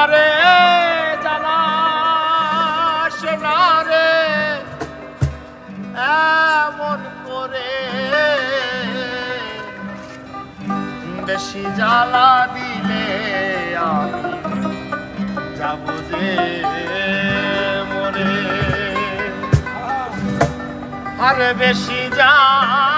আমারে জানাস না রে। এমন করে বেশি জ্বালা দিলে আমি যাব যে মরে। আরে বেশি জ্বালা